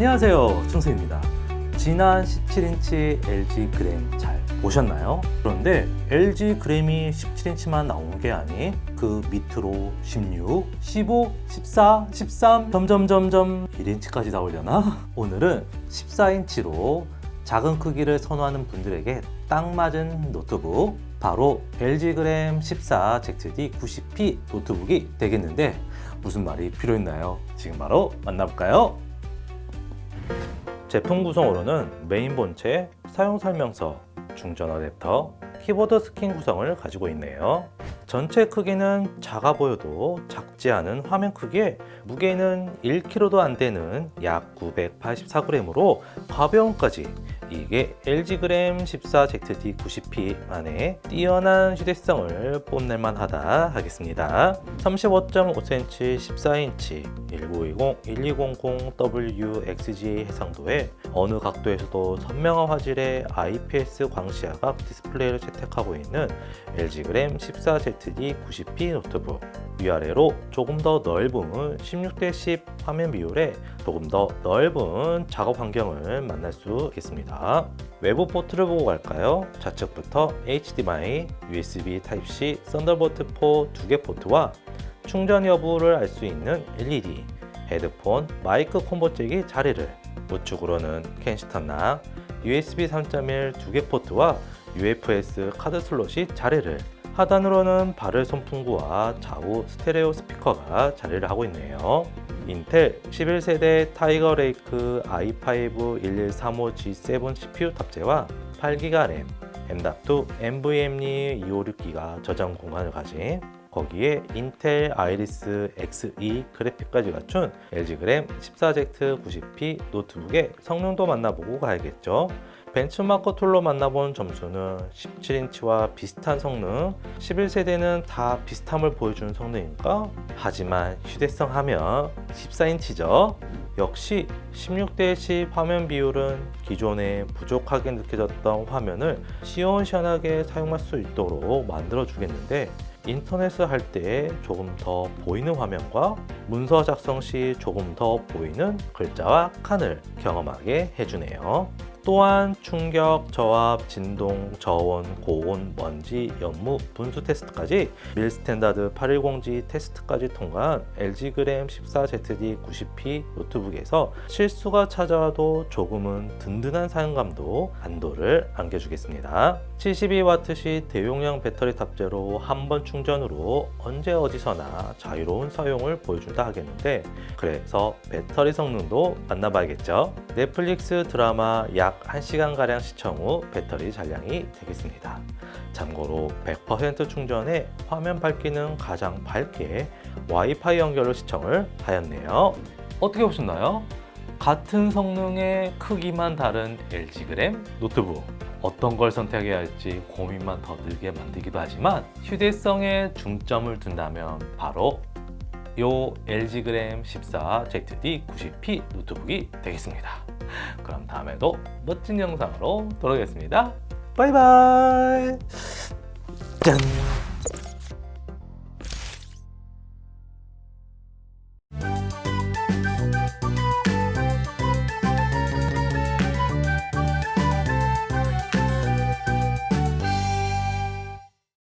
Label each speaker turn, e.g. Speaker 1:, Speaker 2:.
Speaker 1: 안녕하세요 충수입니다 지난 17인치 LG 그램 잘 보셨나요? 그런데 LG 그램이 17인치만 나온 게 아닌 그 밑으로 16, 15, 14, 13 점점점점 1인치까지 나오려나? 오늘은 14인치로 작은 크기를 선호하는 분들에게 딱 맞은 노트북 바로 LG 그램 14 ZD 90P 노트북이 되겠는데 무슨 말이 필요했나요? 지금 바로 만나볼까요? 제품 구성으로는 메인 본체, 사용 설명서, 충전 어댑터, 키보드 스킨 구성을 가지고 있네요. 전체 크기는 작아 보여도 작지 않은 화면 크기에 무게는 1kg도 안 되는 약 984g으로 가벼움까지 이게 LG 그램 14ZD 90P만의 뛰어난 휴대성을 뽐낼만 하다 하겠습니다. 35.5cm 14인치 1920 1200WXG 해상도에 어느 각도에서도 선명한 화질의 IPS 광시야각 디스플레이를 채택하고 있는 LG 그램 14ZD 90P 노트북 위아래로 조금 더 넓은 16대 10 화면 비율에 조금 더 넓은 작업 환경을 만날 수 있겠습니다. 외부 포트를 보고 갈까요? 좌측부터 HDMI, USB Type-C, 썬더볼트 4 두 개 포트와 충전 여부를 알 수 있는 LED, 헤드폰, 마이크 콤보 잭이 자리를 우측으로는 캔시턴락, USB 3.1 두 개 포트와 UFS 카드 슬롯이 자리를 하단으로는 발열 손풍구와 좌우 스테레오 스피커가 자리를 하고 있네요. 인텔 11세대 타이거 레이크 i5 1135G7 CPU 탑재와 8기가 램, M.2 NVMe 256기가 저장 공간을 가진 거기에 인텔 아이리스 Xe 그래픽까지 갖춘 LG 그램 14Z90P 노트북의 성능도 만나보고 가야겠죠. 벤츠마커 툴로 만나본 점수는 17인치와 비슷한 성능, 11세대는 다 비슷함을 보여주는 성능인가? 하지만 휴대성 하면 14인치죠. 역시 16대 10 화면 비율은 기존에 부족하게 느껴졌던 화면을 시원시원하게 사용할 수 있도록 만들어 주겠는데 인터넷을 할 때 조금 더 보이는 화면과 문서 작성 시 조금 더 보이는 글자와 칸을 경험하게 해주네요. 또한 충격, 저압, 진동, 저온, 고온, 먼지, 연무, 분수 테스트까지 밀 스탠다드 810G 테스트까지 통과한 LG 그램 14ZD 90P 노트북에서 실수가 찾아와도 조금은 든든한 사용감도 안도를 안겨주겠습니다. 72W시 대용량 배터리 탑재로 한 번 충전으로 언제 어디서나 자유로운 사용을 보여준다 하겠는데 그래서 배터리 성능도 만나봐야겠죠. 넷플릭스 드라마 약 1시간가량 시청 후 배터리 잔량이 되겠습니다. 참고로 100% 충전에 화면 밝기는 가장 밝게 와이파이 연결로 시청을 하였네요. 어떻게 보셨나요? 같은 성능의 크기만 다른 LG 그램 노트북 어떤 걸 선택해야 할지 고민만 더 들게 만들기도 하지만 휴대성에 중점을 둔다면 바로 요 LG 그램 14 ZD 90P 노트북이 되겠습니다. 그럼 다음에도 멋진 영상으로 돌아오겠습니다. 바이바이. 짠.